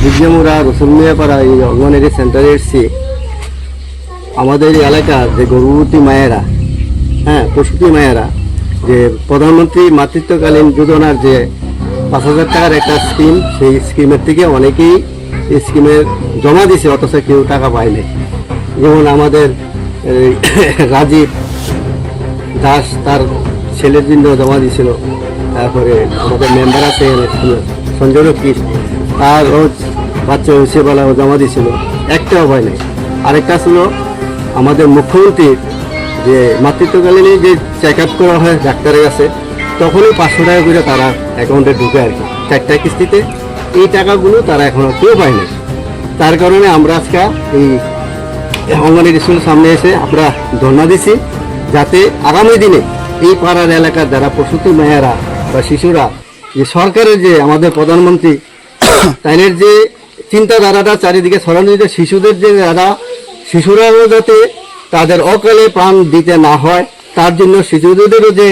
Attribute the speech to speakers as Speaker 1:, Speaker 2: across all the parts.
Speaker 1: আবিজিয়ামুরা রসুলমিয়াপাড়া এই অঙ্গনারী সেন্টারে এসেছি। আমাদের এলাকার যে গর্ভবতী মায়েরা হ্যাঁ প্রসূতি মায়েরা, যে প্রধানমন্ত্রী মাতৃত্বকালীন যোজনার যে পাঁচ হাজার টাকার একটা স্কিম সেই স্কিমের থেকে অনেকেই এই স্কিমের জমা দিছে, অথচ কেউ টাকা পায়নি। যেমন আমাদের রাজীব দাস তার ছেলের জন্য জমা দিয়েছিল তারপরে আমাদের মেম্বার আছে সঞ্জয় রক্ষিত তার রোজ বাচ্চা হয়েছে বলা ও জমা দিয়েছিল একটাও ভয় নেই। আরেকটা ছিল আমাদের মুখ্যমন্ত্রীর যে মাতৃত্বকালীন যে চেক আপ করা হয় ডাক্তারের কাছে, তখনই পাঁচশো টাকা করে তারা অ্যাকাউন্টে ঢুকে আর কি। চারটা কিস্তিতে এই টাকাগুলো তারা এখনও কেউ পায় না তার কারণে আমরা আজকে এই অঙ্গনের স্কুলের সামনে এসে আমরা ধর্ণা দিছি, যাতে আগামী দিনে এই পাড়ার এলাকার যারা প্রসূতি মেয়েরা বা শিশুরা যে সরকারের যে আমাদের প্রধানমন্ত্রী, তাইনের যে চিন্তাধারাটা চারিদিকে ছড়ানো যে শিশুদের যে যারা, শিশুরাও যাতে তাদের অকালে প্রাণ দিতে না হয়, তার জন্য শিশুদেরও যে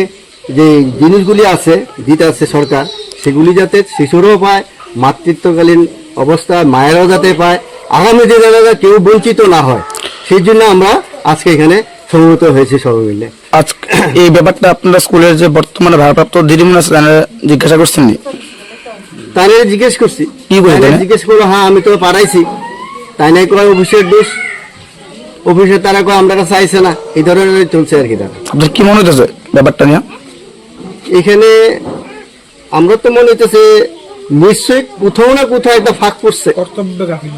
Speaker 1: যে জিনিসগুলি আছে, দিতে আছে সরকার, সেগুলি যাতে শিশুরাও পায়, মাতৃত্বকালীন অবস্থায় মায়েরাও যাতে পায়, আগামী দিনে যাতে কেউ বঞ্চিত না হয়, সেই জন্য আমরা আজকে এখানে সমবেত হয়েছি সবাই মিলে।
Speaker 2: আজ এই ব্যাপারটা আপনারা স্কুলের যে বর্তমানে ভারপ্রাপ্ত দিদিমণি আছে তারা জিজ্ঞাসা করছেন?
Speaker 1: তাই জিজ্ঞেস করছি।
Speaker 2: কি বলে
Speaker 1: জিজ্ঞেস করল হ্যাঁ আমি তো পাঠাইছি তাই নাই কয় অফিসের দোষ? অফিসে তারা কয় আমরা আইসে না। এই ধরনের চলছে আর কি তারা।
Speaker 2: আপনার কি মনে হইতেছে ব্যাপারটা নিয়ে?
Speaker 1: এখানে আমরা তো মনে হইতেছে নিশ্চয়ই কোথাও না কোথাও একটা ফাঁক পড়ছে।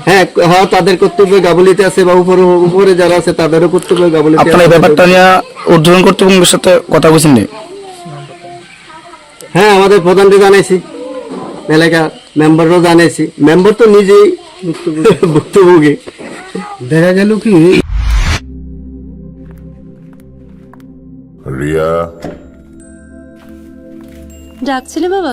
Speaker 1: হ্যাঁ হ্যাঁ তাদের কর্তব্য গাবলিতে আছে বা উপরে উপরে যারা আছে তাদেরও কর্তব্য গাবলিতে
Speaker 2: আপনারা এই ব্যাপারটা নিয়ে উদ্বোধন কর্তৃপক্ষের সাথে কথা বলছেন
Speaker 1: হ্যাঁ আমাদের প্রধানকে জানাইছি এলাকা মেম্বারও জানাইছি। মেম্বার তো নিজেই ভুক্তভোগী।
Speaker 3: দেখা গেল কি?
Speaker 4: রিয়া।
Speaker 5: ডাকছিলে বাবা?